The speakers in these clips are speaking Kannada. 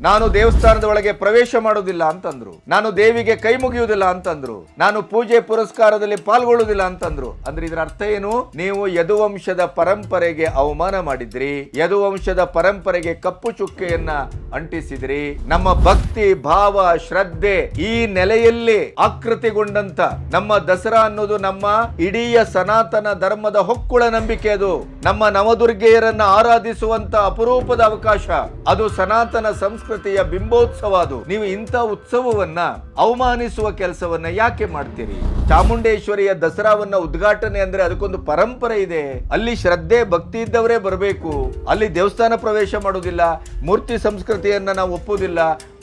ನಾನು ದೇವಸ್ಥಾನದ ಒಳಗೆ ಪ್ರವೇಶ ಮಾಡೋದಿಲ್ಲ ಅಂತಂದ್ರು. ನಾನು ದೇವಿಗೆ ಕೈ ಮುಗಿಯುವುದಿಲ್ಲ ಅಂತಂದ್ರು. ನಾನು ಪೂಜೆ ಪುರಸ್ಕಾರದಲ್ಲಿ ಪಾಲ್ಗೊಳ್ಳುವುದಿಲ್ಲ ಅಂತಂದ್ರು. ಅಂದ್ರೆ ಇದರ ಅರ್ಥ ಏನು? ನೀವು ಯದುವಂಶದ ಪರಂಪರೆಗೆ ಅವಮಾನ ಮಾಡಿದ್ರಿ. ಯದುವಂಶದ ಪರಂಪರೆಗೆ ಕಪ್ಪು ಚುಕ್ಕೆಯನ್ನ ಅಂಟಿಸಿದ್ರಿ. ನಮ್ಮ ಭಕ್ತಿ, ಭಾವ, ಶ್ರದ್ಧೆ ಈ ನೆಲೆಯಲ್ಲಿ ಆಕೃತಿಗೊಂಡಂತ ನಮ್ಮ ದಸರಾ ಅನ್ನೋದು ನಮ್ಮ ಇಡೀ ಸನಾತನ ಧರ್ಮದ ಹೊಕ್ಕುಳ ನಂಬಿಕೆ ಅದು. ನಮ್ಮ ನವದುರ್ಗೆಯರನ್ನ ಆರಾಧಿಸುವಂತ ಅಪರೂಪದ ಅವಕಾಶ. ಅದು ಸನಾತನ ಸಂಸ್ಕೃತಿಯ ಬಿಂಬೋತ್ಸವ ಅದು ನೀವು ಇಂಥ ಉತ್ಸವವನ್ನ ಅವಮಾನಿಸುವ ಕೆಲಸವನ್ನ ಯಾಕೆ ಮಾಡ್ತೀರಿ? ಚಾಮುಂಡೇಶ್ವರಿಯ ದಸರಾವನ್ನ ಉದ್ಘಾಟನೆ ಅಂದ್ರೆ ಅದಕ್ಕೊಂದು ಪರಂಪರೆ ಇದೆ. ಅಲ್ಲಿ ಶ್ರದ್ಧೆ, ಭಕ್ತಿ ಇದ್ದವರೇ ಬರಬೇಕು. ಅಲ್ಲಿ ದೇವಸ್ಥಾನ ಪ್ರವೇಶ ಮಾಡೋದಿಲ್ಲ. ಮೂರ್ತಿ ಸಂಸ್ಕೃತಿಯನ್ನ ನಾವು ಒಪ್ಪುವುದಿಲ್ಲ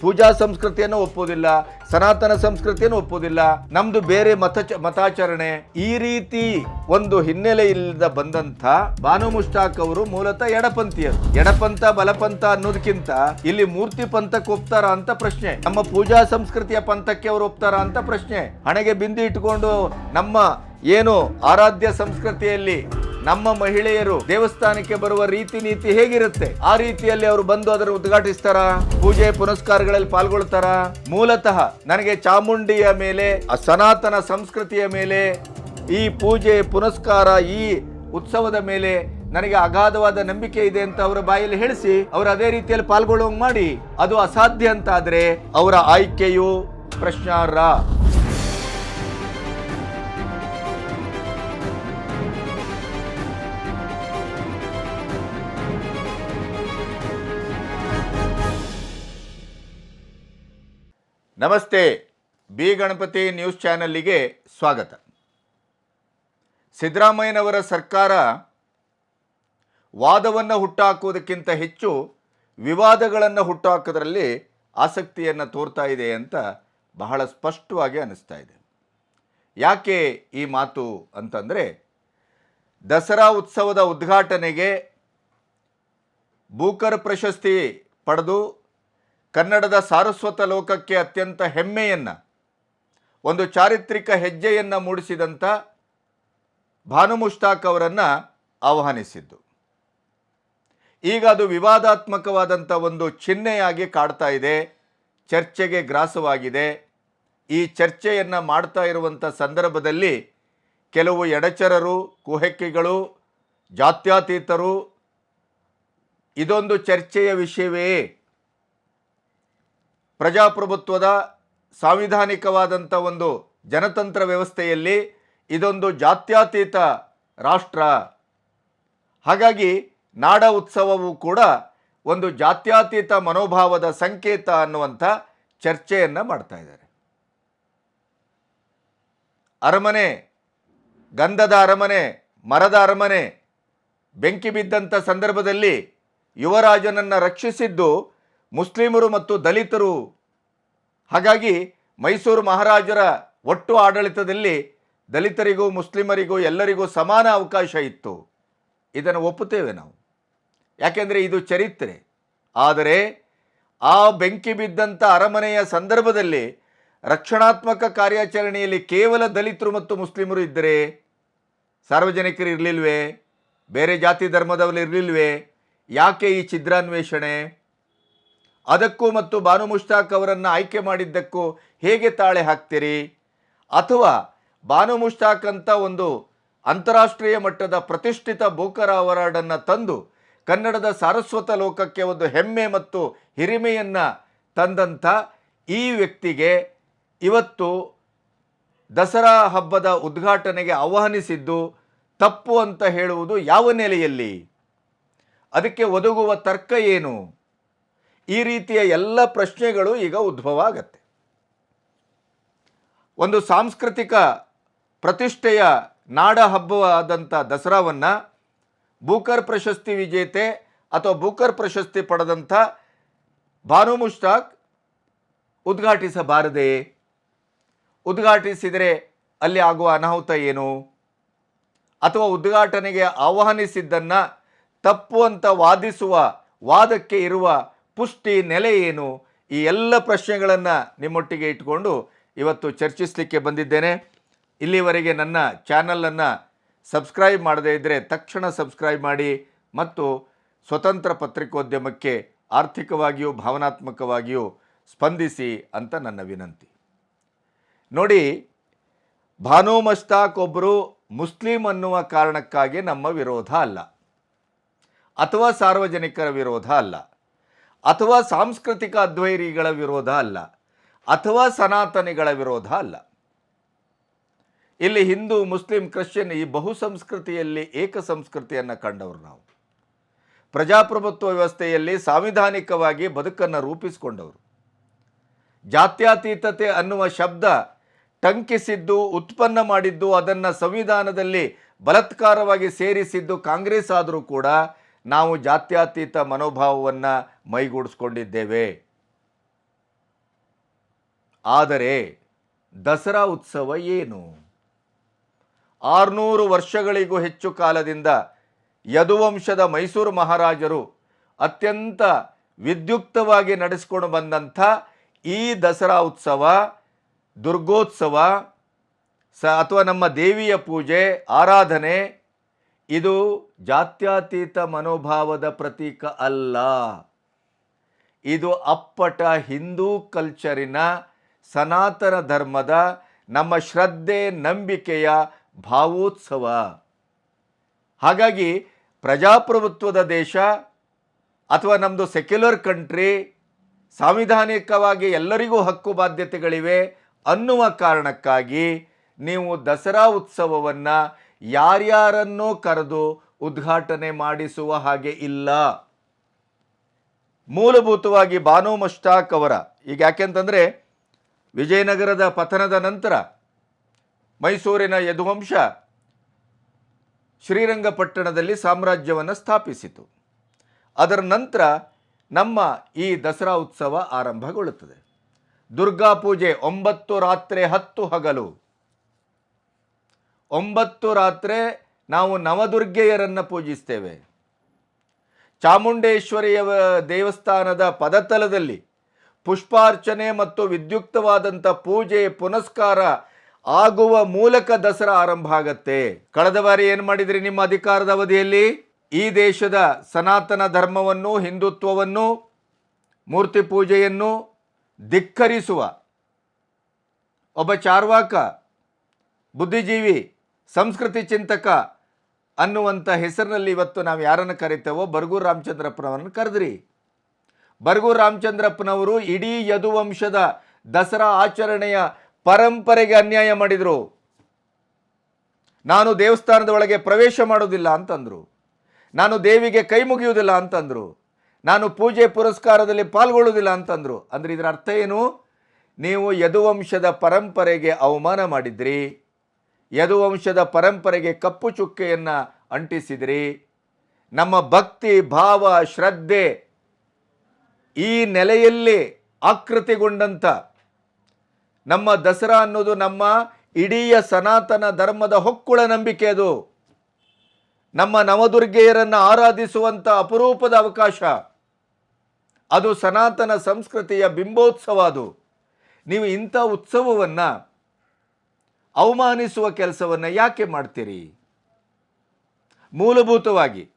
ಪೂಜಾ ಸಂಸ್ಕೃತಿಯನ್ನು ಒಪ್ಪುವುದಿಲ್ಲ, ಸನಾತನ ಸಂಸ್ಕೃತಿಯನ್ನು ಒಪ್ಪುವುದಿಲ್ಲ. ನಮ್ದು ಬೇರೆ ಮತ ಮತಾಚರಣೆ ಈ ರೀತಿ ಒಂದು ಹಿನ್ನೆಲೆಯಿಂದ ಬಂದಂತ ಬಾನು ಮುಷ್ಟಾಕ್ ಅವರು ಮೂಲತಃ ಎಡಪಂಥೀಯರು. ಎಡಪಂಥ, ಬಲಪಂಥ ಅನ್ನೋದಕ್ಕಿಂತ ಇಲ್ಲಿ ಮೂರ್ತಿ ಪಂಥಕ್ಕೆ ಒಪ್ತಾರ ಅಂತ ಪ್ರಶ್ನೆ. ನಮ್ಮ ಪೂಜಾ ಸಂಸ್ಕೃತಿಯ ಪಂಥಕ್ಕೆ ಅವರು ಒಪ್ತಾರ ಅಂತ ಪ್ರಶ್ನೆ. ಹಣೆಗೆ ಬಿಂದಿ ಇಟ್ಕೊಂಡು ನಮ್ಮ ಏನು ಆರಾಧ್ಯ ಸಂಸ್ಕೃತಿಯಲ್ಲಿ ನಮ್ಮ ಮಹಿಳೆಯರು ದೇವಸ್ಥಾನಕ್ಕೆ ಬರುವ ರೀತಿ ನೀತಿ ಹೇಗಿರುತ್ತೆ? ಆ ರೀತಿಯಲ್ಲಿ ಅವರು ಬಂದು ಅದರ ಉದ್ಘಾಟಿಸ್ತಾರ? ಪೂಜೆ ಪುನಸ್ಕಾರಗಳಲ್ಲಿ ಪಾಲ್ಗೊಳ್ತಾರ? ಮೂಲತಃ ನನಗೆ ಚಾಮುಂಡಿಯ ಮೇಲೆ, ಆ ಸನಾತನ ಸಂಸ್ಕೃತಿಯ ಮೇಲೆ, ಈ ಪೂಜೆ ಪುನಸ್ಕಾರ, ಈ ಉತ್ಸವದ ಮೇಲೆ ನನಗೆ ಅಗಾಧವಾದ ನಂಬಿಕೆ ಇದೆ ಅಂತ ಅವರ ಬಾಯಲ್ಲಿ ಹೇಳಿಸಿ, ಅವರು ಅದೇ ರೀತಿಯಲ್ಲಿ ಪಾಲ್ಗೊಳ್ಳುವಂಗೆ ಮಾಡಿ, ಅದು ಅಸಾಧ್ಯ ಅಂತ ಅವರ ಆಯ್ಕೆಯು ಪ್ರಶ್ನಾರ್ಹ. ನಮಸ್ತೆ, ಬಿ ಗಣಪತಿ ನ್ಯೂಸ್ ಚಾನಲ್ಲಿಗೆ ಸ್ವಾಗತ. ಸಿದ್ದರಾಮಯ್ಯನವರ ಸರ್ಕಾರ ವಾದವನ್ನು ಹುಟ್ಟುಹಾಕುವುದಕ್ಕಿಂತ ಹೆಚ್ಚು ವಿವಾದಗಳನ್ನು ಹುಟ್ಟುಹಾಕೋದ್ರಲ್ಲಿ ಆಸಕ್ತಿಯನ್ನು ತೋರ್ತಾ ಇದೆ ಅಂತ ಬಹಳ ಸ್ಪಷ್ಟವಾಗಿ ಅನ್ನಿಸ್ತಾ ಇದೆ. ಯಾಕೆ ಈ ಮಾತು ಅಂತಂದರೆ, ದಸರಾ ಉತ್ಸವದ ಉದ್ಘಾಟನೆಗೆ ಬೂಕರ್ ಪ್ರಶಸ್ತಿ ಪಡೆದು ಕನ್ನಡದ ಸಾರಸ್ವತ ಲೋಕಕ್ಕೆ ಅತ್ಯಂತ ಹೆಮ್ಮೆಯನ್ನು, ಒಂದು ಚಾರಿತ್ರಿಕ ಹೆಜ್ಜೆಯನ್ನು ಮೂಡಿಸಿದಂಥ ಭಾನು ಮುಷ್ತಾಕ್ ಅವರನ್ನು ಆಹ್ವಾನಿಸಿದ್ದು. ಈಗ ಅದು ವಿವಾದಾತ್ಮಕವಾದಂಥ ಒಂದು ಚಿಹ್ನೆಯಾಗಿ ಕಾಡ್ತಾ ಇದೆ, ಚರ್ಚೆಗೆ ಗ್ರಾಸವಾಗಿದೆ. ಈ ಚರ್ಚೆಯನ್ನು ಮಾಡ್ತಾ ಇರುವಂಥ ಸಂದರ್ಭದಲ್ಲಿ ಕೆಲವು ಎಡಚರರು, ಕುಹೆಕ್ಕಿಗಳು, ಜಾತ್ಯಾತೀತರು, ಇದೊಂದು ಚರ್ಚೆಯ ವಿಷಯವೇ. ಪ್ರಜಾಪ್ರಭುತ್ವದ ಸಾಂವಿಧಾನಿಕವಾದಂಥ ಒಂದು ಜನತಂತ್ರ ವ್ಯವಸ್ಥೆಯಲ್ಲಿ ಇದೊಂದು ಜಾತ್ಯತೀತ ರಾಷ್ಟ್ರ. ಹಾಗಾಗಿ ನಾಡ ಉತ್ಸವವು ಕೂಡ ಒಂದು ಜಾತ್ಯತೀತ ಮನೋಭಾವದ ಸಂಕೇತ ಅನ್ನುವಂಥ ಚರ್ಚೆಯನ್ನು ಮಾಡ್ತಾ ಇದ್ದಾರೆ. ಅರಮನೆ, ಗಂಧದ ಅರಮನೆ, ಮರದ ಅರಮನೆ, ಬೆಂಕಿ ಬಿದ್ದಂಥ ಸಂದರ್ಭದಲ್ಲಿ ಯುವರಾಜನನ್ನು ರಕ್ಷಿಸಿದ್ದು ಮುಸ್ಲಿಮರು ಮತ್ತು ದಲಿತರು. ಹಾಗಾಗಿ ಮೈಸೂರು ಮಹಾರಾಜರ ಒಟ್ಟು ಆಡಳಿತದಲ್ಲಿ ದಲಿತರಿಗೂ ಮುಸ್ಲಿಮರಿಗೂ ಎಲ್ಲರಿಗೂ ಸಮಾನ ಅವಕಾಶ ಇತ್ತು. ಇದನ್ನು ಒಪ್ಪುತ್ತೇವೆ ನಾವು. ಯಾಕೆಂದರೆ ಇದು ಚರಿತ್ರೆ. ಆದರೆ ಆ ಬೆಂಕಿ ಬಿದ್ದಂಥ ಅರಮನೆಯ ಸಂದರ್ಭದಲ್ಲಿ ರಕ್ಷಣಾತ್ಮಕ ಕಾರ್ಯಾಚರಣೆಯಲ್ಲಿ ಕೇವಲ ದಲಿತರು ಮತ್ತು ಮುಸ್ಲಿಮರು ಇದ್ದರೆ ಸಾರ್ವಜನಿಕರು ಇರಲಿಲ್ವೇ? ಬೇರೆ ಜಾತಿ ಧರ್ಮದವರು ಇರಲಿಲ್ವೇ? ಯಾಕೆ ಈ ಛಿದ್ರಾನ್ವೇಷಣೆ? ಅದಕ್ಕೂ ಮತ್ತು ಬಾನು ಮುಷ್ತಾಕ್ ಅವರನ್ನು ಆಯ್ಕೆ ಮಾಡಿದ್ದಕ್ಕೂ ಹೇಗೆ ತಾಳೆ ಹಾಕ್ತೀರಿ? ಅಥವಾ ಬಾನು ಮುಷ್ತಾಕ್ ಅಂತ ಒಂದು ಅಂತಾರಾಷ್ಟ್ರೀಯ ಮಟ್ಟದ ಪ್ರತಿಷ್ಠಿತ ಬೋಕರ ಅವಾರ್ಡನ್ನು ತಂದು ಕನ್ನಡದ ಸಾರಸ್ವತ ಲೋಕಕ್ಕೆ ಒಂದು ಹೆಮ್ಮೆ ಮತ್ತು ಹಿರಿಮೆಯನ್ನು ತಂದಂಥ ಈ ವ್ಯಕ್ತಿಗೆ ಇವತ್ತು ದಸರಾ ಹಬ್ಬದ ಉದ್ಘಾಟನೆಗೆ ಆಹ್ವಾನಿಸಿದ್ದು ತಪ್ಪು ಅಂತ ಹೇಳುವುದು ಯಾವ ನೆಲೆಯಲ್ಲಿ? ಅದಕ್ಕೆ ಒದಗುವ ತರ್ಕ ಏನು? ಈ ರೀತಿಯ ಎಲ್ಲ ಪ್ರಶ್ನೆಗಳು ಈಗ ಉದ್ಭವ ಆಗತ್ತೆ ಒಂದು ಸಾಂಸ್ಕೃತಿಕ ಪ್ರತಿಷ್ಠೆಯ ನಾಡ ಹಬ್ಬವಾದಂಥ ದಸರಾವನ್ನು ಬೂಕರ್ ಪ್ರಶಸ್ತಿ ವಿಜೇತೆ ಅಥವಾ ಬೂಕರ್ ಪ್ರಶಸ್ತಿ ಪಡೆದಂಥ ಬಾನು ಮುಷ್ತಾಕ್ ಉದ್ಘಾಟಿಸಬಾರದೆ? ಉದ್ಘಾಟಿಸಿದರೆ ಅಲ್ಲಿ ಆಗುವ ಅನಾಹುತ ಏನು? ಅಥವಾ ಉದ್ಘಾಟನೆಗೆ ಆಹ್ವಾನಿಸಿದ್ದನ್ನು ತಪ್ಪು ಅಂತ ವಾದಿಸುವ ವಾದಕ್ಕೆ ಇರುವ ಪುಷ್ಟಿ ನೆಲೆ ಏನು? ಈ ಎಲ್ಲ ಪ್ರಶ್ನೆಗಳನ್ನು ನಿಮ್ಮೊಟ್ಟಿಗೆ ಇಟ್ಕೊಂಡು ಇವತ್ತು ಚರ್ಚಿಸಲಿಕ್ಕೆ ಬಂದಿದ್ದೇನೆ. ಇಲ್ಲಿವರೆಗೆ ನನ್ನ ಚಾನಲನ್ನು ಸಬ್ಸ್ಕ್ರೈಬ್ ಮಾಡದೇ ಇದ್ದರೆ ತಕ್ಷಣ ಸಬ್ಸ್ಕ್ರೈಬ್ ಮಾಡಿ ಮತ್ತು ಸ್ವತಂತ್ರ ಪತ್ರಿಕೋದ್ಯಮಕ್ಕೆ ಆರ್ಥಿಕವಾಗಿಯೂ ಭಾವನಾತ್ಮಕವಾಗಿಯೂ ಸ್ಪಂದಿಸಿ ಅಂತ ನನ್ನ ವಿನಂತಿ. ನೋಡಿ, ಭಾನು ಮಸ್ತಾಕ್ ಒಬ್ಬರು ಮುಸ್ಲಿಂ ಅನ್ನುವ ಕಾರಣಕ್ಕಾಗಿ ನಮ್ಮ ವಿರೋಧ ಅಲ್ಲ. ಅಥವಾ ಸಾರ್ವಜನಿಕರ ವಿರೋಧ ಅಲ್ಲ. ಅಥವಾ ಸಾಂಸ್ಕೃತಿಕ ಅದ್ವೈರಿಗಳ ವಿರೋಧ ಅಲ್ಲ, ಅಥವಾ ಸನಾತನಿಗಳ ವಿರೋಧ ಅಲ್ಲ. ಇಲ್ಲಿ ಹಿಂದೂ, ಮುಸ್ಲಿಂ, ಕ್ರಿಶ್ಚಿಯನ್ ಈ ಬಹು ಸಂಸ್ಕೃತಿಯಲ್ಲಿ ಏಕ ಸಂಸ್ಕೃತಿಯನ್ನು ಕಂಡವರು ನಾವು. ಪ್ರಜಾಪ್ರಭುತ್ವ ವ್ಯವಸ್ಥೆಯಲ್ಲಿ ಸಾಂವಿಧಾನಿಕವಾಗಿ ಬದುಕನ್ನು ರೂಪಿಸಿಕೊಂಡವರು. ಜಾತ್ಯಾತೀತತೆ ಅನ್ನುವ ಶಬ್ದ ಟಂಕಿಸಿದ್ದು, ಉತ್ಪನ್ನ ಮಾಡಿದ್ದು, ಅದನ್ನು ಸಂವಿಧಾನದಲ್ಲಿ ಬಲತ್ಕಾರವಾಗಿ ಸೇರಿಸಿದ್ದು ಕಾಂಗ್ರೆಸ್ ಆದರೂ ಕೂಡ ನಾವು ಜಾತ್ಯತೀತ ಮನೋಭಾವವನ್ನು ಮೈಗೂಡಿಸ್ಕೊಂಡಿದ್ದೇವೆ. ಆದರೆ ದಸರಾ ಉತ್ಸವ ಏನು? ಆರುನೂರು ವರ್ಷಗಳಿಗೂ ಹೆಚ್ಚು ಕಾಲದಿಂದ ಯದುವಂಶದ ಮೈಸೂರು ಮಹಾರಾಜರು ಅತ್ಯಂತ ವಿದ್ಯುಕ್ತವಾಗಿ ನಡೆಸಿಕೊಂಡು ಬಂದಂಥ ಈ ದಸರಾ ಉತ್ಸವ, ದುರ್ಗೋತ್ಸವ, ಸ ಅಥವಾ ನಮ್ಮ ದೇವಿಯ ಪೂಜೆ, ಆರಾಧನೆ, ಇದು ಜಾತ್ಯತೀತ ಮನೋಭಾವದ ಪ್ರತೀಕ ಅಲ್ಲ. ಇದು ಅಪ್ಪಟ ಹಿಂದೂ ಕಲ್ಚರಿನ ಸನಾತನ ಧರ್ಮದ ನಮ್ಮ ಶ್ರದ್ಧೆ ನಂಬಿಕೆಯ ಭಾವೋತ್ಸವ. ಹಾಗಾಗಿ ಪ್ರಜಾಪ್ರಭುತ್ವದ ದೇಶ ಅಥವಾ ನಮ್ಮದು ಸೆಕ್ಯುಲರ್ ಕಂಟ್ರಿ ಸಾಂವಿಧಾನಿಕವಾಗಿ ಎಲ್ಲರಿಗೂ ಹಕ್ಕು ಬಾಧ್ಯತೆಗಳಿವೆ ಅನ್ನುವ ಕಾರಣಕ್ಕಾಗಿ ನೀವು ದಸರಾ ಉತ್ಸವವನ್ನು ಯಾರ್ಯಾರನ್ನೂ ಕರೆದು ಉದ್ಘಾಟನೆ ಮಾಡಿಸುವ ಹಾಗೆ ಇಲ್ಲ. ಮೂಲಭೂತವಾಗಿ ಬಾನು ಮುಷ್ತಾಕ್ ಅವರ, ಈಗ ಯಾಕೆಂತಂದರೆ ವಿಜಯನಗರದ ಪತನದ ನಂತರ ಮೈಸೂರಿನ ಯದುವಂಶ ಶ್ರೀರಂಗಪಟ್ಟಣದಲ್ಲಿ ಸಾಮ್ರಾಜ್ಯವನ್ನು ಸ್ಥಾಪಿಸಿತು. ಅದರ ನಂತರ ನಮ್ಮ ಈ ದಸರಾ ಉತ್ಸವ ಆರಂಭಗೊಳ್ಳುತ್ತದೆ. ದುರ್ಗಾ ಪೂಜೆ ಒಂಬತ್ತು ರಾತ್ರಿ ಹತ್ತು ಹಗಲು. ಒಂಬತ್ತು ರಾತ್ರಿ ನಾವು ನವದುರ್ಗೆಯರನ್ನು ಪೂಜಿಸ್ತೇವೆ. ಚಾಮುಂಡೇಶ್ವರಿಯ ದೇವಸ್ಥಾನದ ಪದತಲದಲ್ಲಿ ಪುಷ್ಪಾರ್ಚನೆ ಮತ್ತು ವಿದ್ಯುಕ್ತವಾದಂಥ ಪೂಜೆ, ಪುನಸ್ಕಾರ ಆಗುವ ಮೂಲಕ ದಸರಾ ಆರಂಭ ಆಗತ್ತೆ. ಕಳೆದ ಬಾರಿ ಏನು ಮಾಡಿದ್ರಿ ನಿಮ್ಮ ಅಧಿಕಾರದ ಅವಧಿಯಲ್ಲಿ? ಈ ದೇಶದ ಸನಾತನ ಧರ್ಮವನ್ನು, ಹಿಂದುತ್ವವನ್ನು, ಮೂರ್ತಿ ಪೂಜೆಯನ್ನು ಧಿಕ್ಕರಿಸುವ ಒಬ್ಬ ಚಾರ್ವಾಕ, ಬುದ್ಧಿಜೀವಿ, ಸಂಸ್ಕೃತಿ ಚಿಂತಕ ಅನ್ನುವಂಥ ಹೆಸರಿನಲ್ಲಿ ಇವತ್ತು ನಾವು ಯಾರನ್ನು ಕರಿತೇವೋ ಬರಗೂರು ರಾಮಚಂದ್ರಪ್ಪನವರನ್ನು ಕರೆದ್ರಿ. ಬರಗೂರು ರಾಮಚಂದ್ರಪ್ಪನವರು ಇಡೀ ಯದುವಂಶದ ದಸರಾ ಆಚರಣೆಯ ಪರಂಪರೆಗೆ ಅನ್ಯಾಯ ಮಾಡಿದರು. ನಾನು ದೇವಸ್ಥಾನದ ಒಳಗೆ ಪ್ರವೇಶ ಮಾಡೋದಿಲ್ಲ ಅಂತಂದರು. ನಾನು ದೇವಿಗೆ ಕೈ ಮುಗಿಯುವುದಿಲ್ಲ ಅಂತಂದರು. ನಾನು ಪೂಜೆ ಪುರಸ್ಕಾರದಲ್ಲಿ ಪಾಲ್ಗೊಳ್ಳುವುದಿಲ್ಲ ಅಂತಂದರು. ಅಂದರೆ ಇದರ ಅರ್ಥ ಏನು? ನೀವು ಯದುವಂಶದ ಪರಂಪರೆಗೆ ಅವಮಾನ ಮಾಡಿದ್ರಿ. ಯದುವಂಶದ ಪರಂಪರೆಗೆ ಕಪ್ಪು ಚುಕ್ಕೆಯನ್ನು ಅಂಟಿಸಿದಿರಿ. ನಮ್ಮ ಭಕ್ತಿ, ಭಾವ, ಶ್ರದ್ಧೆ ಈ ನೆಲೆಯಲ್ಲಿ ಆಕೃತಿಗೊಂಡಂಥ ನಮ್ಮ ದಸರಾ ಅನ್ನೋದು ನಮ್ಮ ಇಡೀ ಸನಾತನ ಧರ್ಮದ ಹೊಕ್ಕುಳ ನಂಬಿಕೆ ಅದು. ನಮ್ಮ ನವದುರ್ಗೆಯರನ್ನು ಆರಾಧಿಸುವಂಥ ಅಪರೂಪದ ಅವಕಾಶ. ಅದು ಸನಾತನ ಸಂಸ್ಕೃತಿಯ ಬಿಂಬೋತ್ಸವ ಅದು. ನೀವು ಇಂಥ ಉತ್ಸವವನ್ನು ಅವಮಾನಿಸುವ ಕೆಲಸವನ್ನು ಯಾಕೆ ಮಾಡ್ತೀರಿ? ಮೂಲಭೂತವಾಗಿ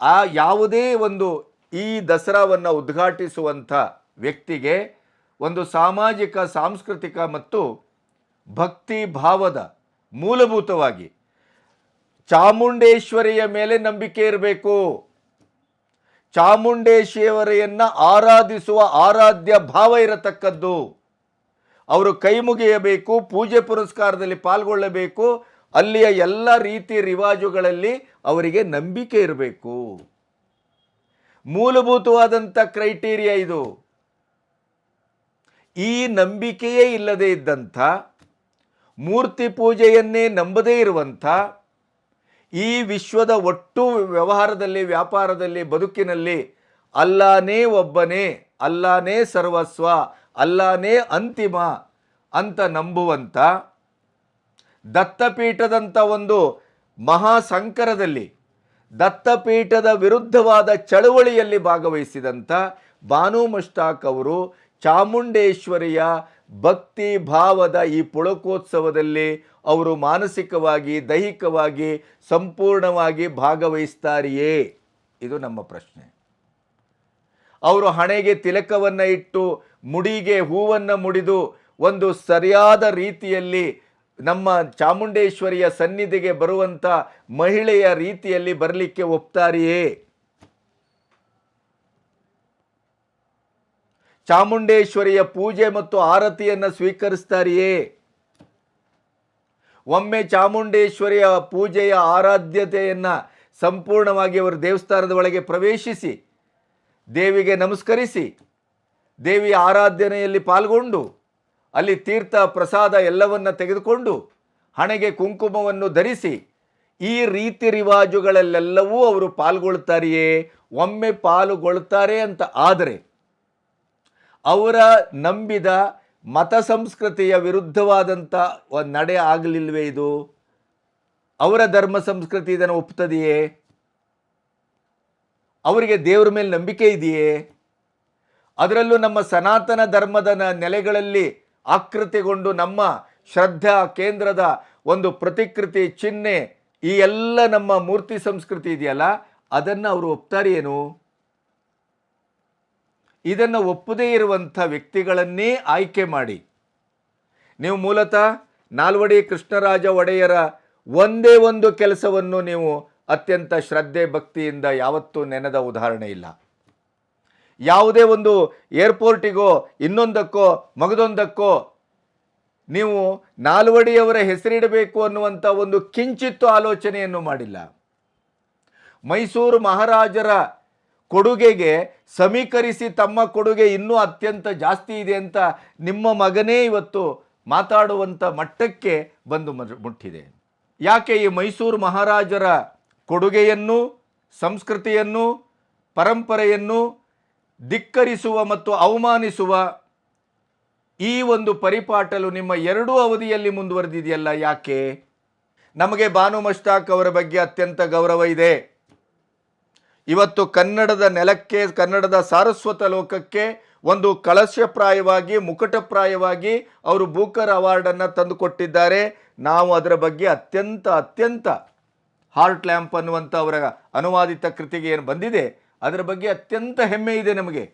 ಆ ಯಾವುದೇ ಒಂದು ಈ ದಸರಾವನ್ನು ಉದ್ಘಾಟಿಸುವಂಥ ವ್ಯಕ್ತಿಗೆ ಒಂದು ಸಾಮಾಜಿಕ, ಸಾಂಸ್ಕೃತಿಕ ಮತ್ತು ಭಕ್ತಿ ಭಾವದ ಮೂಲಭೂತವಾಗಿ ಚಾಮುಂಡೇಶ್ವರಿಯ ಮೇಲೆ ನಂಬಿಕೆ ಇರಬೇಕು. ಚಾಮುಂಡೇಶ್ವರಿಯನ್ನು ಆರಾಧಿಸುವ ಆರಾಧ್ಯ ಭಾವ ಇರತಕ್ಕದ್ದು. ಅವರು ಕೈ ಮುಗಿಯಬೇಕು, ಪೂಜೆ ಪುರಸ್ಕಾರದಲ್ಲಿ ಪಾಲ್ಗೊಳ್ಳಬೇಕು, ಅಲ್ಲಿಯ ಎಲ್ಲ ರೀತಿ ರಿವಾಜುಗಳಲ್ಲಿ ಅವರಿಗೆ ನಂಬಿಕೆ ಇರಬೇಕು. ಮೂಲಭೂತವಾದಂಥ ಕ್ರೈಟೀರಿಯಾ ಇದು. ಈ ನಂಬಿಕೆಯೇ ಇಲ್ಲದೆ ಇದ್ದಂಥ, ಮೂರ್ತಿ ಪೂಜೆಯನ್ನೇ ನಂಬದೇ ಇರುವಂಥ, ಈ ವಿಶ್ವದ ಒಟ್ಟು ವ್ಯವಹಾರದಲ್ಲಿ, ವ್ಯಾಪಾರದಲ್ಲಿ, ಬದುಕಿನಲ್ಲಿ ಅಲ್ಲಾನೇ ಒಬ್ಬನೇ, ಅಲ್ಲಾನೇ ಸರ್ವಸ್ವ ಅಲ್ಲಾನೇ ಅಂತಿಮ ಅಂತ ನಂಬುವಂಥ ದತ್ತಪೀಠದಂಥ ಒಂದು ಮಹಾಸಂಕರದಲ್ಲಿ ದತ್ತಪೀಠದ ವಿರುದ್ಧವಾದ ಚಳವಳಿಯಲ್ಲಿ ಭಾಗವಹಿಸಿದಂಥ ಬಾನು ಮಷ್ತಾಕ್ ಅವರು ಚಾಮುಂಡೇಶ್ವರಿಯ ಭಕ್ತಿ ಭಾವದ ಈ ಪುಳಕೋತ್ಸವದಲ್ಲಿ ಅವರು ಮಾನಸಿಕವಾಗಿ, ದೈಹಿಕವಾಗಿ ಸಂಪೂರ್ಣವಾಗಿ ಭಾಗವಹಿಸ್ತಾರೆಯೇ? ಇದು ನಮ್ಮ ಪ್ರಶ್ನೆ. ಅವರು ಹಣೆಗೆ ತಿಲಕವನ್ನು ಇಟ್ಟು ಮುಡಿಗೆ ಹೂವನ್ನು ಮುಡಿದು ಒಂದು ಸರಿಯಾದ ರೀತಿಯಲ್ಲಿ ನಮ್ಮ ಚಾಮುಂಡೇಶ್ವರಿಯ ಸನ್ನಿಧಿಗೆ ಬರುವಂಥ ಮಹಿಳೆಯ ರೀತಿಯಲ್ಲಿ ಬರಲಿಕ್ಕೆ ಒಪ್ತಾರಿಯೇ? ಚಾಮುಂಡೇಶ್ವರಿಯ ಪೂಜೆ ಮತ್ತು ಆರತಿಯನ್ನು ಸ್ವೀಕರಿಸ್ತಾರಿಯೇ? ಒಮ್ಮೆ ಚಾಮುಂಡೇಶ್ವರಿಯ ಪೂಜೆಯ ಆರಾಧ್ಯತೆಯನ್ನು ಸಂಪೂರ್ಣವಾಗಿ ಅವರು ದೇವಸ್ಥಾನದ ಒಳಗೆ ಪ್ರವೇಶಿಸಿ ದೇವಿಗೆ ನಮಸ್ಕರಿಸಿ ದೇವಿ ಆರಾಧನೆಯಲ್ಲಿ ಪಾಲ್ಗೊಂಡು, ಅಲ್ಲಿ ತೀರ್ಥ ಪ್ರಸಾದ ಎಲ್ಲವನ್ನು ತೆಗೆದುಕೊಂಡು, ಹಣೆಗೆ ಕುಂಕುಮವನ್ನು ಧರಿಸಿ, ಈ ರೀತಿ ರಿವಾಜುಗಳಲ್ಲೆಲ್ಲವೂ ಅವರು ಪಾಲ್ಗೊಳ್ತಾರೆಯೇ, ಒಮ್ಮೆ ಪಾಲುಗೊಳ್ತಾರೆ ಅಂತ. ಆದರೆ, ಅವರ ನಂಬಿದ ಮತ ಸಂಸ್ಕೃತಿಯ ವಿರುದ್ಧವಾದಂಥ ನಡೆ ಆಗಲಿಲ್ವೇ ಇದು? ಅವರ ಧರ್ಮ ಸಂಸ್ಕೃತಿ ಇದನ್ನು ಒಪ್ತದೆಯೇ ಅವರಿಗೆ ದೇವರ ಮೇಲೆ ನಂಬಿಕೆ ಇದೆಯೇ? ಅದರಲ್ಲೂ ನಮ್ಮ ಸನಾತನ ಧರ್ಮದ ನೆಲೆಗಳಲ್ಲಿ ಆಕೃತಿಗೊಂಡು ನಮ್ಮ ಶ್ರದ್ಧಾ ಕೇಂದ್ರದ ಒಂದು ಪ್ರತಿಕೃತಿ ಚಿಹ್ನೆ ಈ ಎಲ್ಲ ನಮ್ಮ ಮೂರ್ತಿ ಸಂಸ್ಕೃತಿ ಇದೆಯಲ್ಲ, ಅದನ್ನು ಅವರು ಒಪ್ತಾರೇನು ಇದನ್ನು ಒಪ್ಪದೇ ಇರುವಂಥ ವ್ಯಕ್ತಿಗಳನ್ನೇ ಆಯ್ಕೆ ಮಾಡಿ. ನೀವು ಮೂಲತಃ ನಾಲ್ವಡಿ ಕೃಷ್ಣರಾಜ ಒಡೆಯರ ಒಂದೇ ಒಂದು ಕೆಲಸವನ್ನು ನೀವು ಅತ್ಯಂತ ಶ್ರದ್ಧೆ ಭಕ್ತಿಯಿಂದ ಯಾವತ್ತೂ ನೆನೆದ ಉದಾಹರಣೆ ಇಲ್ಲ. ಯಾವುದೇ ಒಂದು ಏರ್ಪೋರ್ಟಿಗೋ, ಇನ್ನೊಂದಕ್ಕೋ, ಮಗದೊಂದಕ್ಕೋ, ನೀವು ನಾಲ್ವಡಿಯವರ ಹೆಸರಿಡಬೇಕು ಅನ್ನುವಂಥ ಒಂದು ಕಿಂಚಿತ್ತು ಆಲೋಚನೆಯನ್ನು ಮಾಡಿಲ್ಲ. ಮೈಸೂರು ಮಹಾರಾಜರ ಕೊಡುಗೆಗೆ ಸಮೀಕರಿಸಿ ತಮ್ಮ ಕೊಡುಗೆ ಇನ್ನೂ ಅತ್ಯಂತ ಜಾಸ್ತಿ ಇದೆ ಅಂತ ನಿಮ್ಮ ಮಗನೇ ಇವತ್ತು ಮಾತಾಡುವಂಥ ಮಟ್ಟಕ್ಕೆ ಬಂದು ಮುಟ್ಟಿದೆ. ಯಾಕೆ ಈ ಮೈಸೂರು ಮಹಾರಾಜರ ಕೊಡುಗೆಯನ್ನು, ಸಂಸ್ಕೃತಿಯನ್ನು, ಪರಂಪರೆಯನ್ನು ಧಿಕ್ಕರಿಸುವ ಮತ್ತು ಅವಮಾನಿಸುವ ಈ ಒಂದು ಪರಿಪಾಟಲು ನಿಮ್ಮ ಎರಡೂ ಅವಧಿಯಲ್ಲಿ ಮುಂದುವರೆದಿದೆಯಲ್ಲ ಯಾಕೆ? ನಮಗೆ ಬಾನು ಮಸ್ತಾಕ್ ಅವರ ಬಗ್ಗೆ ಅತ್ಯಂತ ಗೌರವ ಇದೆ. ಇವತ್ತು ಕನ್ನಡದ ನೆಲಕ್ಕೆ, ಕನ್ನಡದ ಸಾರಸ್ವತ ಲೋಕಕ್ಕೆ ಒಂದು ಕಳಶಪ್ರಾಯವಾಗಿ, ಮುಕಟಪ್ರಾಯವಾಗಿ ಅವರು ಬೂಕರ್ ಅವಾರ್ಡನ್ನು ತಂದುಕೊಟ್ಟಿದ್ದಾರೆ. ನಾವು ಅದರ ಬಗ್ಗೆ ಅತ್ಯಂತ ಅತ್ಯಂತ ಹಾರ್ಟ್ ಲ್ಯಾಂಪ್ ಅನ್ನುವಂಥ ಅವರ ಅನುವಾದಿತ ಕೃತಿಗೆ ಏನು ಬಂದಿದೆ, ಅದರ ಬಗ್ಗೆ ಅತ್ಯಂತ ಹೆಮ್ಮೆ ಇದೆ ನಮಗೆ.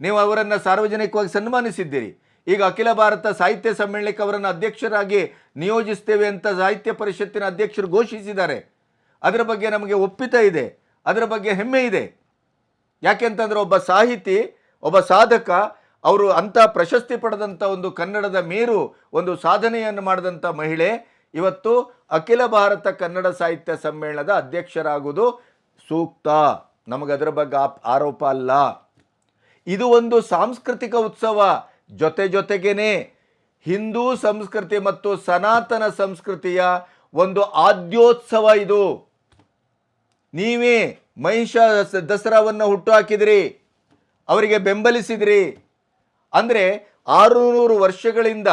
ನೀವು ಅವರನ್ನು ಸಾರ್ವಜನಿಕವಾಗಿ ಸನ್ಮಾನಿಸಿದ್ದೀರಿ. ಈಗ ಅಖಿಲ ಭಾರತ ಸಾಹಿತ್ಯ ಸಮ್ಮೇಳನಕ್ಕೆ ಅವರನ್ನು ಅಧ್ಯಕ್ಷರಾಗಿ ನಿಯೋಜಿಸ್ತೇವೆ ಅಂತ ಸಾಹಿತ್ಯ ಪರಿಷತ್ತಿನ ಅಧ್ಯಕ್ಷರು ಘೋಷಿಸಿದ್ದಾರೆ. ಅದರ ಬಗ್ಗೆ ನಮಗೆ ಒಪ್ಪಿತ ಇದೆ, ಅದರ ಬಗ್ಗೆ ಹೆಮ್ಮೆ ಇದೆ. ಯಾಕೆಂತಂದರೆ ಒಬ್ಬ ಸಾಹಿತಿ, ಒಬ್ಬ ಸಾಧಕ, ಅವರು ಅಂಥ ಪ್ರಶಸ್ತಿ ಪಡೆದಂಥ ಒಂದು ಕನ್ನಡದ ಮೇರು, ಒಂದು ಸಾಧನೆಯನ್ನು ಮಾಡಿದಂಥ ಮಹಿಳೆ ಇವತ್ತು ಅಖಿಲ ಭಾರತ ಕನ್ನಡ ಸಾಹಿತ್ಯ ಸಮ್ಮೇಳನದ ಅಧ್ಯಕ್ಷರಾಗುವುದು ಸೂಕ್ತ. ನಮಗೆ ಅದರ ಬಗ್ಗೆ ಆರೋಪ ಅಲ್ಲ. ಇದು ಒಂದು ಸಾಂಸ್ಕೃತಿಕ ಉತ್ಸವ. ಜೊತೆ ಜೊತೆಗೇನೆ ಹಿಂದೂ ಸಂಸ್ಕೃತಿ ಮತ್ತು ಸನಾತನ ಸಂಸ್ಕೃತಿಯ ಒಂದು ಆದ್ಯೋತ್ಸವ ಇದು. ನೀವೇ ಮಹಿಷ ದಸರಾವನ್ನು ದಸರಾವನ್ನು ಹುಟ್ಟುಹಾಕಿದ್ರಿ. ಅವರಿಗೆ ಬೆಂಬಲಿಸಿದ್ರಿ. ಅಂದರೆ ಆರುನೂರು ವರ್ಷಗಳಿಂದ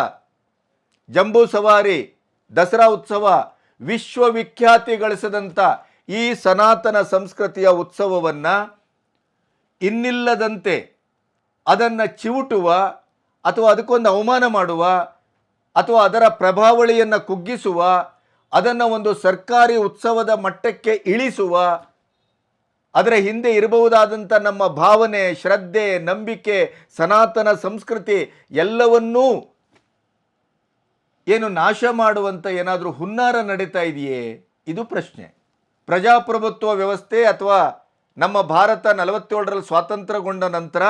ಜಂಬೂ ಸವಾರಿ ದಸರಾ ಉತ್ಸವ ವಿಶ್ವವಿಖ್ಯಾತಿ ಗಳಿಸಿದಂಥ ಈ ಸನಾತನ ಸಂಸ್ಕೃತಿಯ ಉತ್ಸವವನ್ನು ಇನ್ನಿಲ್ಲದಂತೆ ಅದನ್ನು ಚಿವುಟುವ ಅಥವಾ ಅದಕ್ಕೊಂದು ಅವಮಾನ ಮಾಡುವ ಅಥವಾ ಅದರ ಪ್ರಭಾವಳಿಯನ್ನು ಕುಗ್ಗಿಸುವ, ಅದನ್ನು ಒಂದು ಸರ್ಕಾರಿ ಉತ್ಸವದ ಮಟ್ಟಕ್ಕೆ ಇಳಿಸುವ, ಅದರ ಹಿಂದೆ ಇರಬಹುದಾದಂಥ ನಮ್ಮ ಭಾವನೆ, ಶ್ರದ್ಧೆ, ನಂಬಿಕೆ, ಸನಾತನ ಸಂಸ್ಕೃತಿ ಎಲ್ಲವನ್ನೂ ಏನು ನಾಶ ಮಾಡುವಂಥ ಏನಾದರೂ ಹುನ್ನಾರ ನಡೀತಾ ಇದೆಯೇ? ಇದು ಪ್ರಶ್ನೆ. ಪ್ರಜಾಪ್ರಭುತ್ವ ವ್ಯವಸ್ಥೆ ಅಥವಾ ನಮ್ಮ ಭಾರತ ನಲವತ್ತೇಳರಲ್ಲಿ ಸ್ವಾತಂತ್ರ್ಯಗೊಂಡ ನಂತರ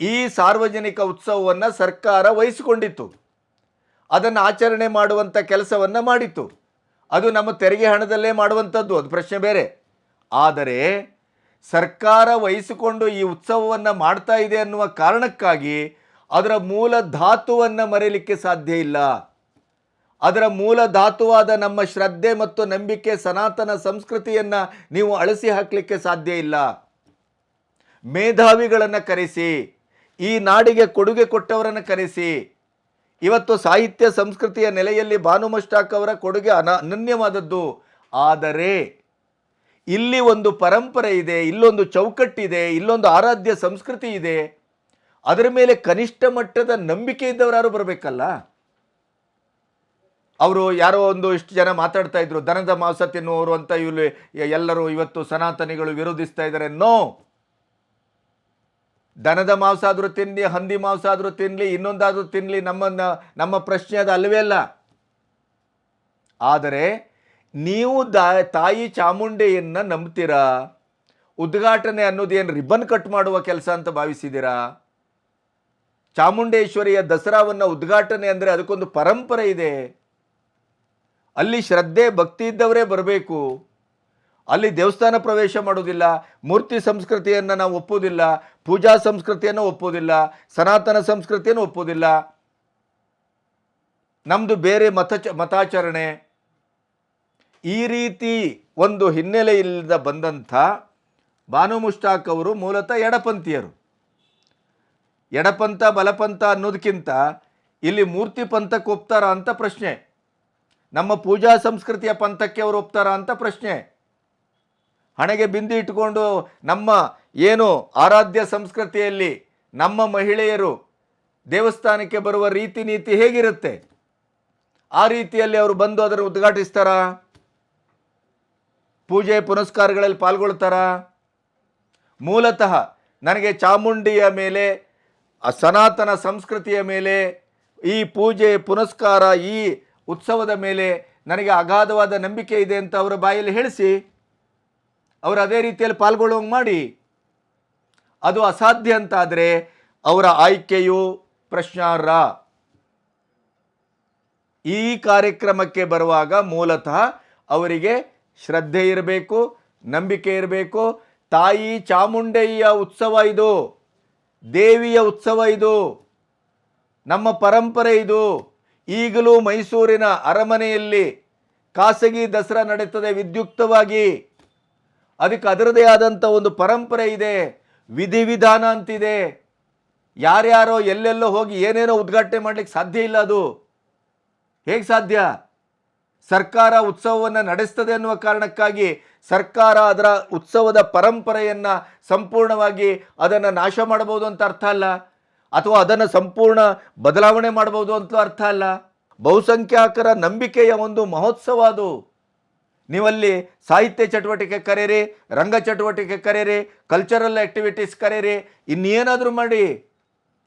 ಈ ಸಾರ್ವಜನಿಕ ಉತ್ಸವವನ್ನು ಸರ್ಕಾರ ವಹಿಸಿಕೊಂಡಿತ್ತು. ಅದನ್ನು ಆಚರಣೆ ಮಾಡುವಂಥ ಕೆಲಸವನ್ನು ಮಾಡಿತ್ತು. ಅದು ನಮ್ಮ ತೆರಿಗೆ ಹಣದಲ್ಲೇ ಮಾಡುವಂಥದ್ದು ಅದು ಪ್ರಶ್ನೆ ಬೇರೆ. ಆದರೆ ಸರ್ಕಾರ ವಹಿಸಿಕೊಂಡು ಈ ಉತ್ಸವವನ್ನು ಮಾಡ್ತಾ ಇದೆ ಅನ್ನುವ ಕಾರಣಕ್ಕಾಗಿ ಅದರ ಮೂಲ ಧಾತುವನ್ನು ಮರೆಯಲಿಕ್ಕೆ ಸಾಧ್ಯ ಇಲ್ಲ. ಅದರ ಮೂಲ ಧಾತುವಾದ ನಮ್ಮ ಶ್ರದ್ಧೆ ಮತ್ತು ನಂಬಿಕೆ ಸನಾತನ ಸಂಸ್ಕೃತಿಯನ್ನು ನೀವು ಅಳಿಸಿ ಹಾಕಲಿಕ್ಕೆ ಸಾಧ್ಯ ಇಲ್ಲ. ಮೇಧಾವಿಗಳನ್ನು ಕರೆಸಿ, ಈ ನಾಡಿಗೆ ಕೊಡುಗೆ ಕೊಟ್ಟವರನ್ನು ಕರೆಸಿ. ಇವತ್ತು ಸಾಹಿತ್ಯ ಸಂಸ್ಕೃತಿಯ ನೆಲೆಯಲ್ಲಿ ಭಾನು ಮಷ್ಟಾಕ್ ಅವರ ಕೊಡುಗೆ ಅನ, ಅನನ್ಯವಾದದ್ದು. ಆದರೆ, ಇಲ್ಲಿ ಒಂದು ಪರಂಪರೆ ಇದೆ, ಇಲ್ಲೊಂದು ಚೌಕಟ್ಟಿದೆ, ಇಲ್ಲೊಂದು ಆರಾಧ್ಯ ಸಂಸ್ಕೃತಿ ಇದೆ. ಅದರ ಮೇಲೆ ಕನಿಷ್ಠ ಮಟ್ಟದ ನಂಬಿಕೆ ಇದ್ದವರಾರು ಬರಬೇಕಲ್ಲ? ಅವರು ಯಾರೋ ಒಂದು ಇಷ್ಟು ಜನ ಮಾತಾಡ್ತಾ ಇದ್ರು, ದನದ ಮಾಂಸ ತಿನ್ನುವರು ಅಂತ ಇಲ್ಲಿ ಎಲ್ಲರೂ ಇವತ್ತು ಸನಾತನಿಗಳು ವಿರೋಧಿಸ್ತಾ ಇದ್ದಾರೆ. ನೋ! ದನದ ಮಾಂಸ ಆದರೂ ತಿನ್ನಲಿ ಹಂದಿ ಮಾಂಸ ಆದರೂ ತಿನ್ನಲಿ ಇನ್ನೊಂದಾದರೂ ತಿನ್ನಲಿ ನಮ್ಮ ನಮ್ಮ ಪ್ರಶ್ನೆ ಅದು ಅಲ್ಲವೇ ಅಲ್ಲ. ಆದರೆ ನೀವು ದಾ, ತಾಯಿ ಚಾಮುಂಡೆಯನ್ನು ನಂಬ್ತೀರಾ? ಉದ್ಘಾಟನೆ ಅನ್ನೋದೇನು ರಿಬ್ಬನ್ ಕಟ್ ಮಾಡುವ ಕೆಲಸ ಅಂತ ಭಾವಿಸಿದ್ದೀರಾ? ಚಾಮುಂಡೇಶ್ವರಿಯ ದಸರಾವನ್ನು ಉದ್ಘಾಟನೆ ಅಂದರೆ ಅದಕ್ಕೊಂದು ಪರಂಪರೆ ಇದೆ. ಅಲ್ಲಿ ಶ್ರದ್ಧೆ, ಭಕ್ತಿ ಇದ್ದವರೇ ಬರಬೇಕು. ಅಲ್ಲಿ ದೇವಸ್ಥಾನ ಪ್ರವೇಶ ಮಾಡೋದಿಲ್ಲ ಮೂರ್ತಿ ಸಂಸ್ಕೃತಿಯನ್ನು ನಾವು ಒಪ್ಪೋದಿಲ್ಲ ಪೂಜಾ ಸಂಸ್ಕೃತಿಯನ್ನು ಒಪ್ಪೋದಿಲ್ಲ ಸನಾತನ ಸಂಸ್ಕೃತಿಯನ್ನು ಒಪ್ಪೋದಿಲ್ಲ ನಮ್ಮದು ಬೇರೆ ಮತ, ಮತಾಚರಣೆ. ಈ ರೀತಿ ಒಂದು ಹಿನ್ನೆಲೆಯಿಂದ ಬಂದಂಥ ಬಾನು ಮುಷ್ತಾಕ್ ಅವರು ಮೂಲತಃ ಎಡಪಂಥೀಯರು. ಎಡಪಂಥ, ಬಲಪಂಥ ಅನ್ನೋದಕ್ಕಿಂತ ಇಲ್ಲಿ ಮೂರ್ತಿ ಪಂಥಕ್ಕೆ ಒಪ್ತಾರ ಅಂತ ಪ್ರಶ್ನೆ. ನಮ್ಮ ಪೂಜಾ ಸಂಸ್ಕೃತಿಯ ಪಂಥಕ್ಕೆ ಅವರು ಒಪ್ತಾರ ಅಂತ ಪ್ರಶ್ನೆ. ಹಣೆಗೆ ಬಿಂದು ಇಟ್ಕೊಂಡು ನಮ್ಮ ಏನು ಆರಾಧ್ಯ ಸಂಸ್ಕೃತಿಯಲ್ಲಿ ನಮ್ಮ ಮಹಿಳೆಯರು ದೇವಸ್ಥಾನಕ್ಕೆ ಬರುವ ರೀತಿ ನೀತಿ ಹೇಗಿರುತ್ತೆ? ಆ ರೀತಿಯಲ್ಲಿ ಅವರು ಬಂದು ಅದನ್ನು ಉದ್ಘಾಟಿಸ್ತಾರಾ? ಪೂಜೆ ಪುನಸ್ಕಾರಗಳಲ್ಲಿ ಪಾಲ್ಗೊಳ್ತಾರಾ? ಮೂಲತಃ ನನಗೆ ಚಾಮುಂಡಿಯ ಮೇಲೆ ಸನಾತನ ಸಂಸ್ಕೃತಿಯ ಮೇಲೆ ಈ ಪೂಜೆ ಪುನಸ್ಕಾರ ಈ ಉತ್ಸವದ ಮೇಲೆ ನನಗೆ ಅಗಾಧವಾದ ನಂಬಿಕೆ ಇದೆ ಅಂತ ಅವರ ಬಾಯಲ್ಲಿ ಹೇಳಿಸಿ, ಅವರು ಅದೇ ರೀತಿಯಲ್ಲಿ ಪಾಲ್ಗೊಳ್ಳುವಂಗೆ ಮಾಡಿ. ಅದು ಅಸಾಧ್ಯ ಅಂತಾದರೆ ಅವರ ಆಯ್ಕೆಯು ಪ್ರಶ್ನಾರ್ಹ. ಈ ಕಾರ್ಯಕ್ರಮಕ್ಕೆ ಬರುವಾಗ ಮೂಲತಃ ಅವರಿಗೆ ಶ್ರದ್ಧೆ ಇರಬೇಕು, ನಂಬಿಕೆ ಇರಬೇಕು. ತಾಯಿ ಚಾಮುಂಡೆಯ ಉತ್ಸವ ಇದು, ದೇವಿಯ ಉತ್ಸವ ಇದು, ನಮ್ಮ ಪರಂಪರೆ ಇದು. ಈಗಲೂ ಮೈಸೂರಿನ ಅರಮನೆಯಲ್ಲಿ ಖಾಸಗಿ ದಸರಾ ನಡೀತದೆ ವಿದ್ಯುಕ್ತವಾಗಿ. ಅದಕ್ಕೆ ಅದರದೇ ಆದಂಥ ಒಂದು ಪರಂಪರೆ ಇದೆ, ವಿಧಿವಿಧಾನ ಅಂತಿದೆ. ಯಾರ್ಯಾರೋ ಎಲ್ಲೆಲ್ಲೋ ಹೋಗಿ ಏನೇನೋ ಉದ್ಘಾಟನೆ ಮಾಡಲಿಕ್ಕೆ ಸಾಧ್ಯ ಇಲ್ಲ ಅದು. ಹೇಗೆ ಸಾಧ್ಯ? ಸರ್ಕಾರ ಉತ್ಸವವನ್ನು ನಡೆಸ್ತದೆ ಅನ್ನುವ ಕಾರಣಕ್ಕಾಗಿ ಸರ್ಕಾರ ಅದರ ಉತ್ಸವದ ಪರಂಪರೆಯನ್ನು ಸಂಪೂರ್ಣವಾಗಿ ಅದನ್ನು ನಾಶ ಮಾಡಬಹುದು ಅಂತ ಅರ್ಥ ಅಲ್ಲ. ಅಥವಾ ಅದನ್ನು ಸಂಪೂರ್ಣ ಬದಲಾವಣೆ ಮಾಡಬಹುದು ಅಂತಲೂ ಅರ್ಥ ಅಲ್ಲ. ಬಹುಸಂಖ್ಯಾತರ ನಂಬಿಕೆಯ ಒಂದು ಮಹೋತ್ಸವ ಅದು. ನೀವಲ್ಲಿ ಸಾಹಿತ್ಯ ಚಟುವಟಿಕೆ ಕರೆಯಿರಿ, ರಂಗ ಚಟುವಟಿಕೆ ಕರೆಯಿರಿ ಕಲ್ಚರಲ್ ಆ್ಯಕ್ಟಿವಿಟೀಸ್ ಕರೆಯಿರಿ, ಇನ್ನೇನಾದರೂ ಮಾಡಿ.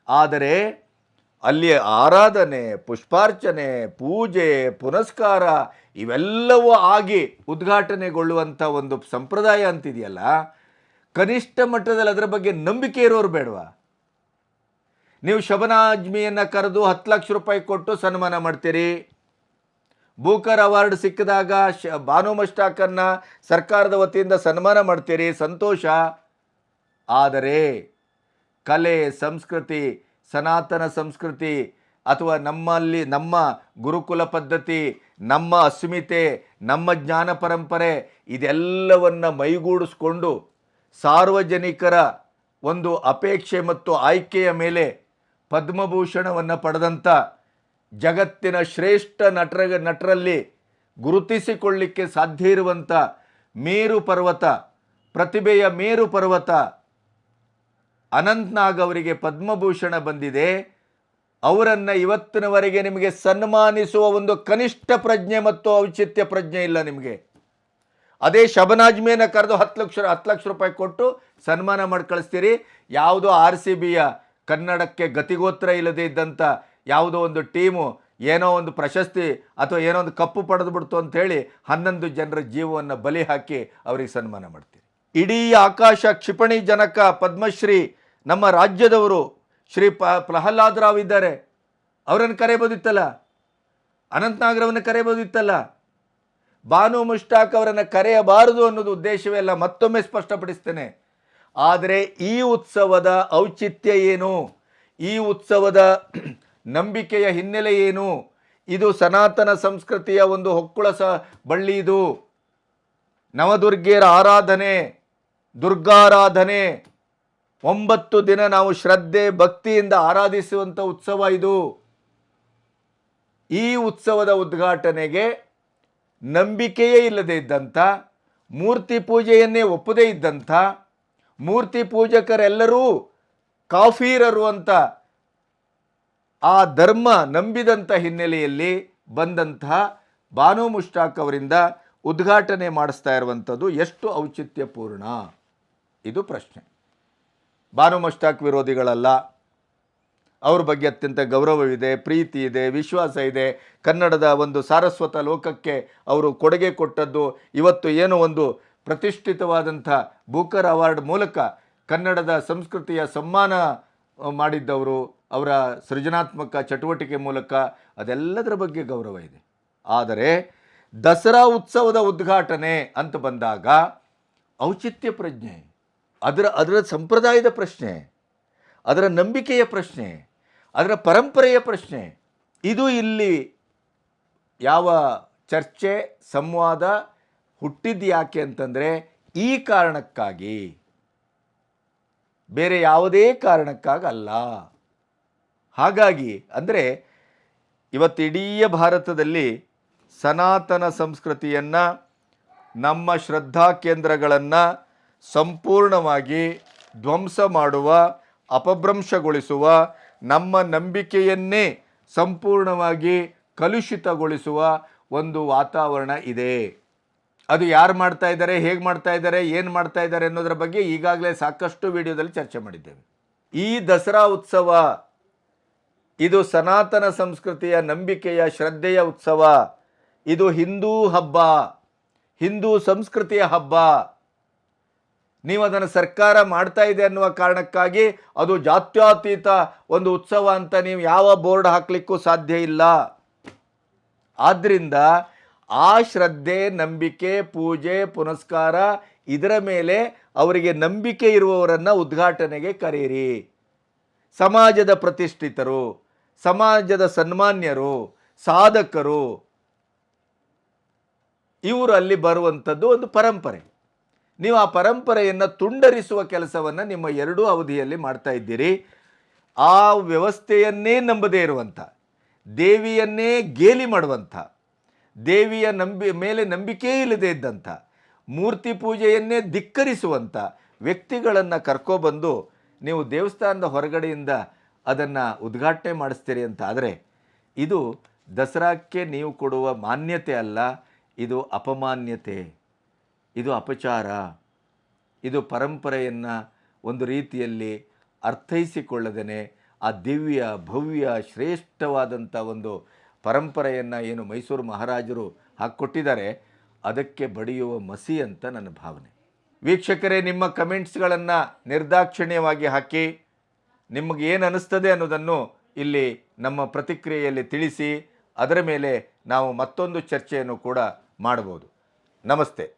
ಆದರೆ ಅಲ್ಲಿ ಆರಾಧನೆ, ಪುಷ್ಪಾರ್ಚನೆ, ಪೂಜೆ, ಪುನಸ್ಕಾರ ಇವೆಲ್ಲವೂ ಆಗಿ ಉದ್ಘಾಟನೆಗೊಳ್ಳುವಂಥ ಒಂದು ಸಂಪ್ರದಾಯ ಅಂತಿದೆಯಲ್ಲ. ಕನಿಷ್ಠ ಮಟ್ಟದಲ್ಲಿ ಅದರ ಬಗ್ಗೆ ನಂಬಿಕೆ ಇರೋರು ಬೇಡವಾ? ನೀವು ಶಬನಾಜ್ಮಿಯನ್ನು ಕರೆದು ಹತ್ತು ಲಕ್ಷ ರೂಪಾಯಿ ಕೊಟ್ಟು ಸನ್ಮಾನ ಮಾಡ್ತೀರಿ? ಬೂಕರ್ ಅವಾರ್ಡ್ ಸಿಕ್ಕಿದಾಗ ಶ ಭಾನು ಮಸ್ಟಾಕನ್ನು ಸರ್ಕಾರದ ವತಿಯಿಂದ ಸನ್ಮಾನ ಮಾಡ್ತೀರಿ? ಸಂತೋಷ. ಆದರೆ ಕಲೆ, ಸಂಸ್ಕೃತಿ, ಸನಾತನ ಸಂಸ್ಕೃತಿ ಅಥವಾ ನಮ್ಮಲ್ಲಿ ನಮ್ಮ ಗುರುಕುಲ ಪದ್ಧತಿ, ನಮ್ಮ ಅಸ್ಮಿತೆ, ನಮ್ಮ ಜ್ಞಾನ ಪರಂಪರೆ ಇದೆಲ್ಲವನ್ನು ಮೈಗೂಡಿಸ್ಕೊಂಡು ಸಾರ್ವಜನಿಕರ ಒಂದು ಅಪೇಕ್ಷೆ ಮತ್ತು ಆಯ್ಕೆಯ ಮೇಲೆ ಪದ್ಮಭೂಷಣವನ್ನು ಪಡೆದಂಥ ಜಗತ್ತಿನ ಶ್ರೇಷ್ಠ ನಟರ, ನಟರಲ್ಲಿ ಗುರುತಿಸಿಕೊಳ್ಳಿಕ್ಕೆ ಸಾಧ್ಯ ಇರುವಂಥ ಮೇರು ಪರ್ವತ, ಪ್ರತಿಭೆಯ ಮೇರು ಪರ್ವತ ಅನಂತ್ನಾಗ್ ಅವರಿಗೆ ಪದ್ಮಭೂಷಣ ಬಂದಿದೆ. ಅವರನ್ನು ಇವತ್ತಿನವರೆಗೆ ನಿಮಗೆ ಸನ್ಮಾನಿಸುವ ಒಂದು ಕನಿಷ್ಠ ಪ್ರಜ್ಞೆ ಮತ್ತು ಔಚಿತ್ಯ ಪ್ರಜ್ಞೆ ಇಲ್ಲ ನಿಮಗೆ. ಅದೇ ಶಬನಾಜ್ಮೇನ ಕರೆದು ಹತ್ತು ಲಕ್ಷ ಹತ್ತು ಲಕ್ಷ ರೂಪಾಯಿ ಕೊಟ್ಟು ಸನ್ಮಾನ ಮಾಡಿ ಕಳಿಸ್ತೀರಿ ಯಾವುದೋ ಆರ್ ಸಿ ಬಿಯ ಕನ್ನಡಕ್ಕೆ ಗತಿಗೋತ್ರ ಇಲ್ಲದೆ ಇದ್ದಂಥ ಯಾವುದೋ ಒಂದು ಟೀಮು, ಏನೋ ಒಂದು ಪ್ರಶಸ್ತಿ ಅಥವಾ ಏನೋ ಒಂದು ಕಪ್ಪು ಪಡೆದು ಬಿಡ್ತು ಅಂತ ಹೇಳಿ ಹನ್ನೊಂದು ಜನರ ಜೀವವನ್ನು ಬಲಿ ಹಾಕಿ ಅವರಿಗೆ ಸನ್ಮಾನ ಮಾಡ್ತೀರಿ. ಇಡೀ ಆಕಾಶ ಕ್ಷಿಪಣಿ ಜನಕ ಪದ್ಮಶ್ರೀ ನಮ್ಮ ರಾಜ್ಯದವರು ಶ್ರೀ ಪ ಪ್ರಹ್ಲಾದ್ ರಾವ್ ಇದ್ದಾರೆ. ಅವರನ್ನು ಕರೆಯಬೋದಿತ್ತಲ್ಲ ಅನಂತನಾಗ್ರವನ್ನು ಕರೆಯಬೋದಿತ್ತಲ್ಲ ಬಾನು ಮುಷ್ಟಾಕ್ ಅವರನ್ನು ಕರೆಯಬಾರದು ಅನ್ನೋದು ಉದ್ದೇಶವೇ ಅಲ್ಲ, ಮತ್ತೊಮ್ಮೆ ಸ್ಪಷ್ಟಪಡಿಸ್ತೇನೆ. ಆದರೆ ಈ ಉತ್ಸವದ ಔಚಿತ್ಯ ಏನು? ಈ ಉತ್ಸವದ ನಂಬಿಕೆಯ ಹಿನ್ನೆಲೆ ಏನು? ಇದು ಸನಾತನ ಸಂಸ್ಕೃತಿಯ ಒಂದು ಹೊಕ್ಕುಳ ಸ ಬಳ್ಳಿ ಇದು. ನವದುರ್ಗೆಯರ ಆರಾಧನೆ, ದುರ್ಗಾರಾಧನೆ, ಒಂಬತ್ತು ದಿನ ನಾವು ಶ್ರದ್ಧೆ, ಭಕ್ತಿಯಿಂದ ಆರಾಧಿಸುವಂಥ ಉತ್ಸವ ಇದು. ಈ ಉತ್ಸವದ ಉದ್ಘಾಟನೆಗೆ ನಂಬಿಕೆಯೇ ಇಲ್ಲದೇ ಇದ್ದಂಥ, ಮೂರ್ತಿ ಪೂಜೆಯನ್ನೇ ಒಪ್ಪದೇ ಇದ್ದಂಥ ಮೂರ್ತಿ ಪೂಜಕರೆಲ್ಲರೂ ಕಾಫೀರರು ಅಂತ ಆ ಧರ್ಮ ನಂಬಿದಂಥ ಹಿನ್ನೆಲೆಯಲ್ಲಿ ಬಂದಂತಹ ಬಾನು ಮುಷ್ಟಾಕ್ ಅವರಿಂದ ಉದ್ಘಾಟನೆ ಮಾಡಿಸ್ತಾ ಇರುವಂಥದ್ದು ಎಷ್ಟು ಔಚಿತ್ಯಪೂರ್ಣ? ಇದು ಪ್ರಶ್ನೆ. ಬಾನು ಮುಷ್ಟಾಕ್ ವಿರೋಧಿಗಳಲ್ಲ. ಅವ್ರ ಬಗ್ಗೆ ಅತ್ಯಂತ ಗೌರವವಿದೆ, ಪ್ರೀತಿ ಇದೆ, ವಿಶ್ವಾಸ ಇದೆ. ಕನ್ನಡದ ಒಂದು ಸಾರಸ್ವತ ಲೋಕಕ್ಕೆ ಅವರು ಕೊಡುಗೆ ಕೊಟ್ಟದ್ದು ಇವತ್ತು ಏನೋ ಒಂದು ಪ್ರತಿಷ್ಠಿತವಾದಂಥ ಬೂಕರ್ ಅವಾರ್ಡ್ ಮೂಲಕ ಕನ್ನಡದ ಸಂಸ್ಕೃತಿಯ ಸಮ್ಮಾನ ಮಾಡಿದ್ದವರು ಅವರ ಸೃಜನಾತ್ಮಕ ಚಟುವಟಿಕೆ ಮೂಲಕ ಅದೆಲ್ಲದರ ಬಗ್ಗೆ ಗೌರವ ಇದೆ. ಆದರೆ ದಸರಾ ಉತ್ಸವದ ಉದ್ಘಾಟನೆ ಅಂತ ಬಂದಾಗ ಔಚಿತ್ಯ ಪ್ರಜ್ಞೆ, ಅದರ ಅದರ ಸಂಪ್ರದಾಯದ ಪ್ರಶ್ನೆ, ಅದರ ನಂಬಿಕೆಯ ಪ್ರಶ್ನೆ, ಅದರ ಪರಂಪರೆಯ ಪ್ರಶ್ನೆ, ಇದು ಇಲ್ಲಿ ಯಾವ ಚರ್ಚೆ, ಸಂವಾದ ಹುಟ್ಟಿದ್ದು ಯಾಕೆ ಅಂತಂದರೆ ಈ ಕಾರಣಕ್ಕಾಗಿ. ಬೇರೆ ಯಾವುದೇ ಕಾರಣಕ್ಕಾಗಲ್ಲ. ಹಾಗಾಗಿ ಅಂದರೆ ಇವತ್ತು ಇಡೀ ಭಾರತದಲ್ಲಿ ಸನಾತನ ಸಂಸ್ಕೃತಿಯನ್ನು, ನಮ್ಮ ಶ್ರದ್ಧಾ ಕೇಂದ್ರಗಳನ್ನು ಸಂಪೂರ್ಣವಾಗಿ ಧ್ವಂಸ ಮಾಡುವ, ಅಪಭ್ರಂಶಗೊಳಿಸುವ, ನಮ್ಮ ನಂಬಿಕೆಯನ್ನೇ ಸಂಪೂರ್ಣವಾಗಿ ಕಲುಷಿತಗೊಳಿಸುವ ಒಂದು ವಾತಾವರಣ ಇದೆ. ಅದು ಯಾರು ಮಾಡ್ತಾ ಇದ್ದಾರೆ, ಹೇಗೆ ಮಾಡ್ತಾ ಇದ್ದಾರೆ, ಏನು ಮಾಡ್ತಾ ಇದ್ದಾರೆ ಅನ್ನೋದರ ಬಗ್ಗೆ ಈಗಾಗಲೇ ಸಾಕಷ್ಟು ವಿಡಿಯೋದಲ್ಲಿ ಚರ್ಚೆ ಮಾಡಿದ್ದೇವೆ. ಈ ದಸರಾ ಉತ್ಸವ ಇದು ಸನಾತನ ಸಂಸ್ಕೃತಿಯ ನಂಬಿಕೆಯ ಶ್ರದ್ಧೆಯ ಉತ್ಸವ. ಇದು ಹಿಂದೂ ಹಬ್ಬ, ಹಿಂದೂ ಸಂಸ್ಕೃತಿಯ ಹಬ್ಬ. ನೀವು ಅದನ್ನು ಸರ್ಕಾರ ಮಾಡ್ತಾ ಇದೆ ಅನ್ನುವ ಕಾರಣಕ್ಕಾಗಿ ಅದು ಜಾತ್ಯತೀತ ಒಂದು ಉತ್ಸವ ಅಂತ ನೀವು ಯಾವ ಬೋರ್ಡ್ ಹಾಕಲಿಕ್ಕೂ ಸಾಧ್ಯ ಇಲ್ಲ. ಆದ್ದರಿಂದ ಆ ಶ್ರದ್ಧೆ, ನಂಬಿಕೆ, ಪೂಜೆ, ಪುನಸ್ಕಾರ ಇದರ ಮೇಲೆ ಅವರಿಗೆ ನಂಬಿಕೆ ಇರುವವರನ್ನು ಉದ್ಘಾಟನೆಗೆ ಕರೆಯಿರಿ. ಸಮಾಜದ ಪ್ರತಿಷ್ಠಿತರು, ಸಮಾಜದ ಸನ್ಮಾನ್ಯರು, ಸಾಧಕರು, ಇವರು ಅಲ್ಲಿ ಬರುವಂಥದ್ದು ಒಂದು ಪರಂಪರೆ. ನೀವು ಆ ಪರಂಪರೆಯನ್ನು ತುಂಡರಿಸುವ ಕೆಲಸವನ್ನು ನಿಮ್ಮ ಎರಡೂ ಅವಧಿಯಲ್ಲಿ ಮಾಡ್ತಾ ಇದ್ದೀರಿ. ಆ ವ್ಯವಸ್ಥೆಯನ್ನೇ ನಂಬದೇ ಇರುವಂಥ ದೇವಿಯನ್ನೇ ಗೇಲಿ ಮಾಡುವಂಥ ದೇವಿಯ ನಂಬಿ, ಮೇಲೆ ನಂಬಿಕೆ ಇಲ್ಲದೆ ಇದ್ದಂಥ, ಮೂರ್ತಿ ಪೂಜೆಯನ್ನೇ ಧಿಕ್ಕರಿಸುವಂಥ ವ್ಯಕ್ತಿಗಳನ್ನು ಕರ್ಕೊಬಂದು ನೀವು ದೇವಸ್ಥಾನದ ಹೊರಗಡೆಯಿಂದ ಅದನ್ನು ಉದ್ಘಾಟನೆ ಮಾಡಿಸ್ತೀರಿ ಅಂತ ಆದರೆ, ಇದು ದಸರಾಕ್ಕೆ ನೀವು ಕೊಡುವ ಮಾನ್ಯತೆ ಅಲ್ಲ, ಇದು ಅಪಮಾನ್ಯತೆ, ಇದು ಅಪಚಾರ, ಇದು ಪರಂಪರೆಯನ್ನು ಒಂದು ರೀತಿಯಲ್ಲಿ ಅರ್ಥೈಸಿಕೊಳ್ಳದೇ ಆ ದಿವ್ಯ, ಭವ್ಯ, ಶ್ರೇಷ್ಠವಾದಂಥ ಒಂದು ಪರಂಪರೆಯನ್ನು ಏನು ಮೈಸೂರು ಮಹಾರಾಜರು ಹಾಕ್ಕೊಟ್ಟಿದ್ದಾರೆ, ಅದಕ್ಕೆ ಬಡಿಯುವ ಮಸಿ ಅಂತ ನನ್ನ ಭಾವನೆ. ವೀಕ್ಷಕರೇ, ನಿಮ್ಮ ಕಮೆಂಟ್ಸ್ಗಳನ್ನು ನಿರ್ದಾಕ್ಷಿಣ್ಯವಾಗಿ ಹಾಕಿ, ನಿಮಗೆ ಏನು ಅನ್ನಿಸ್ತದೆ ಅನ್ನೋದನ್ನು ಇಲ್ಲಿ ನಮ್ಮ ಪ್ರತಿಕ್ರಿಯೆಯಲ್ಲಿ ತಿಳಿಸಿ, ಅದರ ಮೇಲೆ ನಾವು ಮತ್ತೊಂದು ಚರ್ಚೆಯನ್ನು ಕೂಡ ಮಾಡ್ಬೋದು. ನಮಸ್ತೆ.